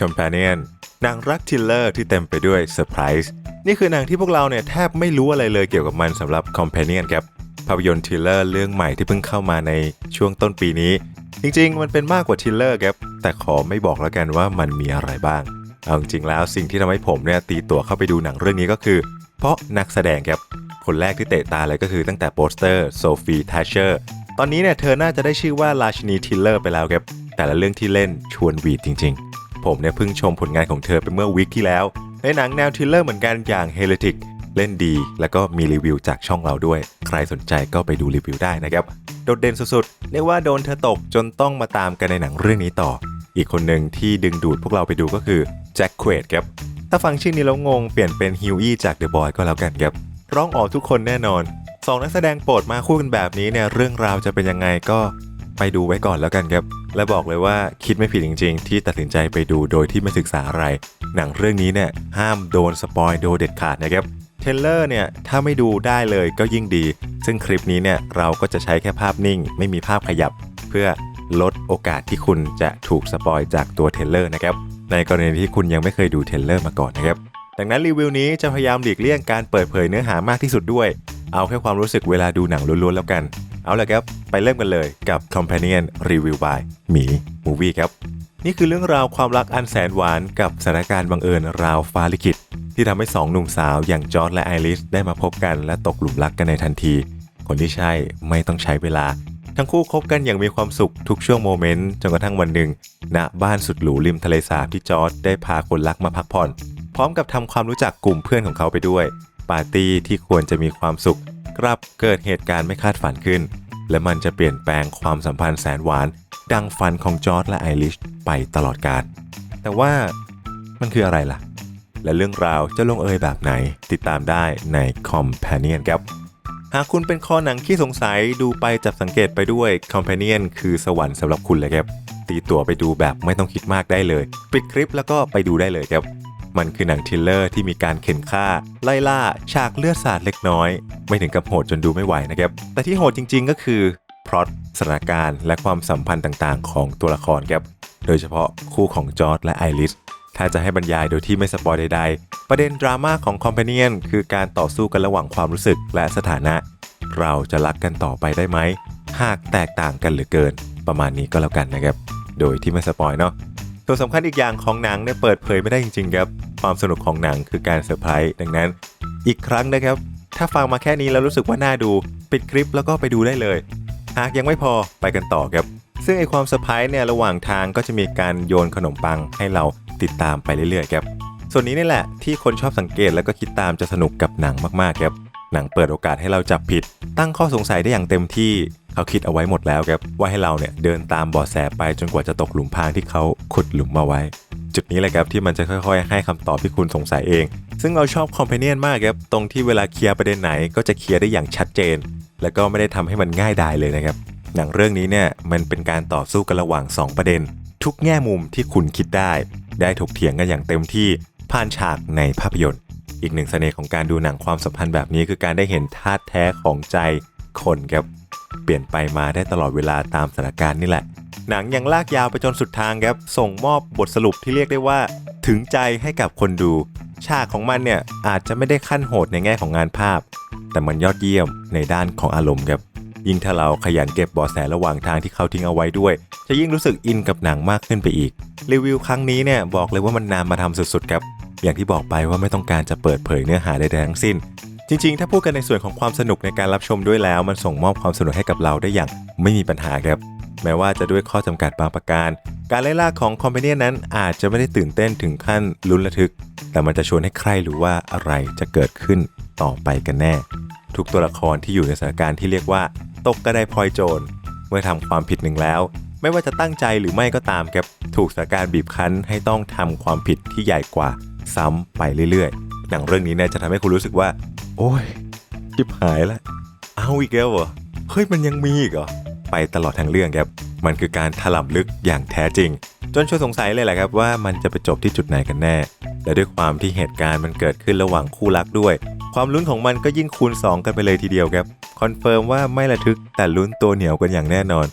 Companion หนังรักทิลเลอร์ที่เต็มไปด้วยเซอร์ไพรส์นี่คือหนังที่พวกเราเนี่ยแทบไม่รู้อะไรเลยเกี่ยวกับมันสำหรับ Companion ครับภาพยนตร์ทิลเลอร์เรื่องใหม่ที่เพิ่งเข้ามาในช่วงต้นปีนี้ จริงๆ มันเป็นมากกว่าทิลเลอร์ครับแต่ขอไม่บอกแล้วกันว่ามันมีอะไรบ้างเอาจริงๆแล้วสิ่งที่ทำให้ผมเนี่ยตีตั๋วเข้าไปดูหนังเรื่องนี้ก็คือ เพราะนักแสดงครับคนแรกที่เตะตาเลยก็คือตั้งแต่โปสเตอร์โซฟีทัชเชอร์ตอนนี้เนี่ยเธอน่าจะได้ชื่อว่าราชินีทิลเลอร์ไปแล้วครับแต่ละเรื่องที่เล่นชวนหวีดจริงๆ ผมเนี่ยเพิ่งชมผลงานของเธอไปเมื่อวิกที่แล้ว ในหนังแนวทิลเลอร์เหมือนกันอย่าง h e r e t i c เล่นดี แล้วก็มีรีวิวจากช่องเราด้วย ใครสนใจก็ไปดูรีวิวได้นะครับ โดดเด่นสุดๆ เรียกว่าโดนเธอตกจนต้องมาตามกันในหนังเรื่องนี้ต่อ อีกคนหนึ่งที่ดึงดูดพวกเราไปดูก็คือแจ็คเควดครับ ถ้าฟังชื่อนี้แล้วงงเปลี่ยนเป็นฮิวอี้จากเดอะบอยก็แล้วกันครับ ร้องออกทุกคนแน่นอนสองนักแสดงโปรดมาคู่กันแบบนี้เนี่ยเรื่องราวจะเป็นยังไงก็ ไปดูไว้ก่อนแล้วกันครับ และบอกเลยว่าคิดไม่ผิดจริง ๆ ที่ตัดสินใจไปดูโดยที่ไม่ศึกษาอะไร หนังเรื่องนี้เนี่ยห้ามโดนสปอยโดยเด็ดขาดนะครับเทรลเลอร์เนี่ยถ้าไม่ดูได้เลยก็ยิ่งดี ซึ่งคลิปนี้เนี่ยเราก็จะใช้แค่ภาพนิ่ง ไม่มีภาพขยับ เพื่อลดโอกาสที่คุณจะถูกสปอยจากตัวเทรลเลอร์นะครับในกรณีที่คุณยังไม่เคยดูเทรลเลอร์มาก่อนนะครับดังนั้นรีวิวนี้จะพยายามหลีกเลี่ยงการเปิดเผยเนื้อหามากที่สุดด้วย เอาแค่ความรู้สึกเวลาดูหนังล้วนๆแล้วกัน เอาละครับ ไปเริ่มกันเลยกับ Companion Review by หมี Movie ครับ นี่คือเรื่องราวความรักอันแสนหวานกับสถานการณ์บังเอิญราวฟ้าลิขิตที่ทำให้สองหนุ่มสาวอย่างจอร์ดและไอริสได้มาพบกันและตกหลุมรักกันในทันที คนที่ใช่ไม่ต้องใช้เวลา ทั้งคู่คบกันอย่างมีความสุขทุกช่วงโมเมนต์จนกระทั่งวันหนึ่งณบ้านสุดหรูริมทะเลสาบที่จอร์ดได้พาคนรักมาพักผ่อน พร้อมกับทำความรู้จักกลุ่มเพื่อนของเขาไปด้วย ปาร์ตี้ที่ควรจะมีความสุข กลับเกิดเหตุการณ์ไม่คาดฝันขึ้น และมันจะเปลี่ยนแปลงความสัมพันธ์แสนหวาน ดังฟันของจอร์ดและไอริชไปตลอดกาลแต่ว่ามันคืออะไรล่ะ และเรื่องราวจะลงเอยแบบไหนติดตามได้ใน Companion ครับหากคุณเป็นคอหนังขี้สงสัยดูไปจับสังเกตไปด้วย Companion คือสวรรค์สำหรับคุณเลยครับ ตีตั๋วไปดูแบบไม่ต้องคิดมากได้เลย ปิดคลิปแล้วก็ไปดูได้เลยครับ มันคือหนังทิลเลอร์ที่มีการเข็นฆ่า ไล่ล่าฉากเลือดสาดเล็กน้อย ไม่ถึงกับโหดจนดูไม่ไหวนะครับ แต่ที่โหดจริง ๆ ก็คือพล็อตสถานการณ์และความสัมพันธ์ต่างๆ ของตัวละครครับโดยเฉพาะคู่ของจอร์ดและไอริสถ้าจะให้บรรยายโดยที่ไม่สปอยใดๆ ประเด็นดราม่าของคอมเพเนียนคือการต่อสู้กันระหว่างความรู้สึกและสถานะ เราจะรักกันต่อไปได้ไหม หากแตกต่างกันหลือเกิน ประมาณนี้ก็แล้วกันนะครับ โดยที่ไม่สปอยเนาะ ส่วนสำคัญอีกอย่างของหนังเนี่ยเปิดเผยไม่ได้จริงๆครับ ความสนุกของหนังคือการเซอร์ไพรส์ดังนั้น อีกครั้งนะครับ ถ้าฟังมาแค่นี้แล้วรู้สึกว่าน่าดู ปิดคลิปแล้วก็ไปดูได้เลย หากยังไม่พอไปกันต่อครับ ซึ่งไอความเซอร์ไพรส์เนี่ยระหว่างทางก็จะมีการโยนขนมปังให้เราติดตามไปเรื่อยๆครับส่วนนี้นี่แหละที่คนชอบสังเกตแล้วก็คิดตามจะสนุกกับหนังมากๆครับหนังเปิดโอกาสให้เราจับผิด ตั้งข้อสงสัยได้อย่างเต็มที่ เขาคิดเอาไว้หมดแล้วครับว่าให้เราเนี่ยเดินตามบาะแสไปจนกว่าจะตกหลุมพรางที่เขาขุดหลุมมาไว้ จุดนี้แหละครับที่มันจะค่อยๆ ให้คำตอบที่คุณสงสัยเอง ซึ่งเราชอบคอมเพเนียนมากครับตรงที่เวลาเคลียร์ประเด็นไหนก็จะเคลียร์ได้อย่างชัดเจน แล้วก็ไม่ได้ทำให้มันง่ายดายเลยนะครับหนังเรื่องนี้เนี่ยมันเป็นการต่อสู้กันระหว่าง 2 ประเด็น ทุกแง่มุมที่คุณคิดได้ ได้ถกเถียงกันอย่างเต็มที่ผ่านฉากในภาพยนตร์ อีกหนึ่งเสน่ห์ของการดูหนังความสัมพันธ์แบบนี้คือการได้เห็นธาตุแท้ของใจคนครับ เปลี่ยนไปมาได้ตลอดเวลาตามสถานการณ์นี่แหละ หนังยังลากยาวไปจนสุดทางครับ ส่งมอบบทสรุปที่เรียกได้ว่า ถึงใจให้กับคนดู ฉากของมันเนี่ยอาจจะไม่ได้ขั้นโหดในแง่ของงานภาพ แต่มันยอดเยี่ยมในด้านของอารมณ์ครับ ยิ่งถ้าเราขยันเก็บบาะแสระหว่างทางที่เขาทิ้งเอาไว้ด้วย จะยิ่งรู้สึกอินกับหนังมากขึ้นไปอีก รีวิวครั้งนี้เนี่ยบอกเลยว่ามันนานมาทำสุดๆครับ อย่างที่บอกไปว่าไม่ต้องการจะเปิดเผยเนื้อหาใดๆทั้งสิ้น จริงๆ ถ้าพูดกันในส่วนของความสนุกในการรับชมด้วยแล้ว มันส่งมอบความสนุกให้กับเราได้อย่างไม่มีปัญหาครับ แม้ว่าจะด้วยข้อจำกัดบางประการ การไล่ล่าของคอมเพเนียนั้นอาจจะไม่ได้ตื่นเต้นถึงขั้นลุ้นระทึก แต่มันจะชวนให้ใครรู้ว่าอะไรจะเกิดขึ้นต่อไปกันแน่ ทุกตัวละครที่อยู่ในสถานการณ์ที่เรียกว่า ตกกระไดพลอยโจรเมื่อทำความผิดหนึ่งแล้ว ไม่ว่าจะตั้งใจหรือไม่ก็ตามครับถูกสถานการณ์บีบคั้นให้ต้องทำความผิดที่ใหญ่กว่าซ้ำไปเรื่อยๆหนังเรื่องนี้เนี่ยจะทำให้คุณรู้สึกว่า โอ้ยชิบหายแล้วเอาอีกแล้วเหรอเฮ้ยมันยังมีอีกเหรอไปตลอดทั้งเรื่องครับ มันคือการถล่มลึกอย่างแท้จริง จนชวนสงสัยเลยแหละครับว่ามันจะไปจบที่จุดไหนกันแน่ และด้วยความที่เหตุการณ์มันเกิดขึ้นระหว่างคู่รักด้วย ความลุ้นของมันก็ยิ่งคูณ 2 กันไปเลยทีเดียวครับคอนเฟิร์มว่าไม่ระทึกแต่ลุ้นตัวเหนียวกันอย่างแน่นอน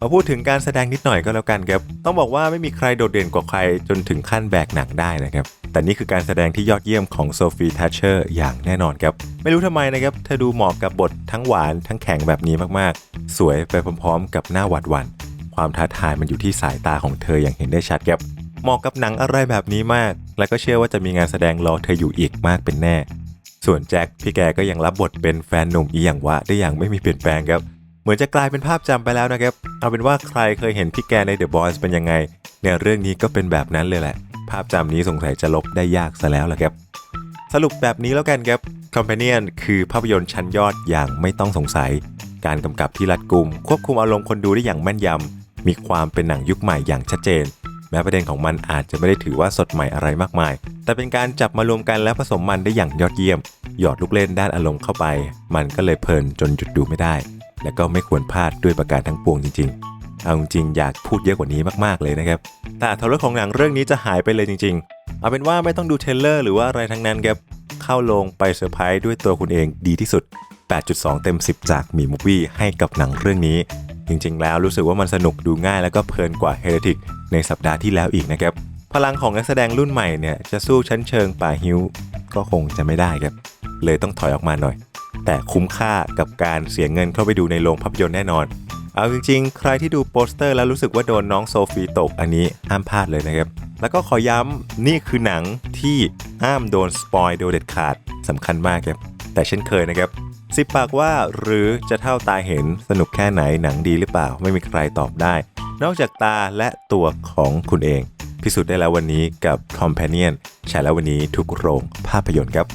มาพูดถึงการแสดงนิดหน่อยก็แล้วกันครับ ต้องบอกว่าไม่มีใครโดดเด่นกว่าใครจนถึงขั้นแบกหนังได้นะครับ แต่นี่คือการแสดงที่ยอดเยี่ยมของโซฟีทัชเชอร์อย่างแน่นอนครับ ไม่รู้ทำไมนะครับ เธอดูเหมาะกับบททั้งหวานทั้งแข็งแบบนี้มากๆ สวยไปพร้อมๆ กับหน้าหวาดหวั่นความท้าทายมันอยู่ที่สายตาของเธออย่างเห็นได้ชัดครับ เหมาะกับหนังอะไรแบบนี้มาก และก็เชื่อว่าจะมีงานแสดงรอเธออยู่อีกมากเป็นแน่ ส่วนแจ็คพี่แกก็ยังรับบทเป็นแฟนหนุ่มอีหยังวะได้อย่างไม่มีเปลี่ยนแปลงครับ เหมือนจะกลายเป็นภาพจำไปแล้วนะครับ เอาเป็นว่าใครเคยเห็นพี่แกใน The Boys เป็นยังไง เนี่ยเรื่องนี้ก็เป็นแบบนั้นเลยแหละ ภาพจำนี้สงสัยจะลบได้ยากซะแล้วล่ะครับ สรุปแบบนี้แล้วกันครับ Companion คือภาพยนตร์ชั้นยอดอย่างไม่ต้องสงสัย การกำกับที่รัดกุม ควบคุมอารมณ์คนดูได้อย่างแม่นยำ มีความเป็นหนังยุคใหม่อย่างชัดเจน แม้ประเด็นของมันอาจจะไม่ได้ถือว่าสดใหม่อะไรมากมาย แต่เป็นการจับมารวมกันและผสมมันได้อย่างยอดเยี่ยม หยอดลูกเล่นด้านอารมณ์เข้าไป มันก็เลยเพลินจนหยุดดูไม่ได้ และก็ไม่ควรพลาดด้วยประการทั้งปวงจริง ๆ เอาจริงอยากพูดเยอะกว่านี้มากๆเลยนะครับ แต่อรรถรของหนังเรื่องนี้จะหายไปเลยจริง ๆ เอาเป็นว่าไม่ต้องดูเทเลอร์หรือว่าอะไรทั้งนั้นครับ เข้าโรงไปเซอร์ไพรส์ด้วยตัวคุณเองดีที่สุด 8.2 เต็ม 10 จากมีมูฟวี่ให้กับหนังเรื่องนี้ จริงๆ แล้วรู้สึกว่ามันสนุกดูง่าย แล้วก็เพลินกว่าเฮเ e ติกในสัปดาห์ที่แล้วอีกนะครับ พลังของนักแสดงรุ่นใหม่เนี่ยจะสู้ชั้นเชิงป่าฮิวก็คงจะไม่ได้ครับ เลยต้องถอยออกมาหน่อย แต่คุ้มค่ากับการเสียเงินเข้าไปดูในโรงภาพยนตร์แน่นอน เอาจริงๆ ใครที่ดูโปสเตอร์แล้วรู้สึกว่าโดนน้องโซฟีตกอันนี้ห้ามพลาดเลยนะครับ แล้วก็ขอย้ำนี่คือหนังที่ห้ามโดนสปอยโดยเด็ดขาดสำคัญมากครับ แต่เช่นเคยนะครับสิบปากว่าหรือจะเท่าตาเห็นสนุกแค่ไหนหนังดีหรือเปล่าไม่มีใครตอบได้ นอกจากตาและตัวของคุณเอง พิสูจน์ได้แล้ววันนี้กับ Companion ใช้แล้ววันนี้ทุกโรงภาพยนตร์ครับ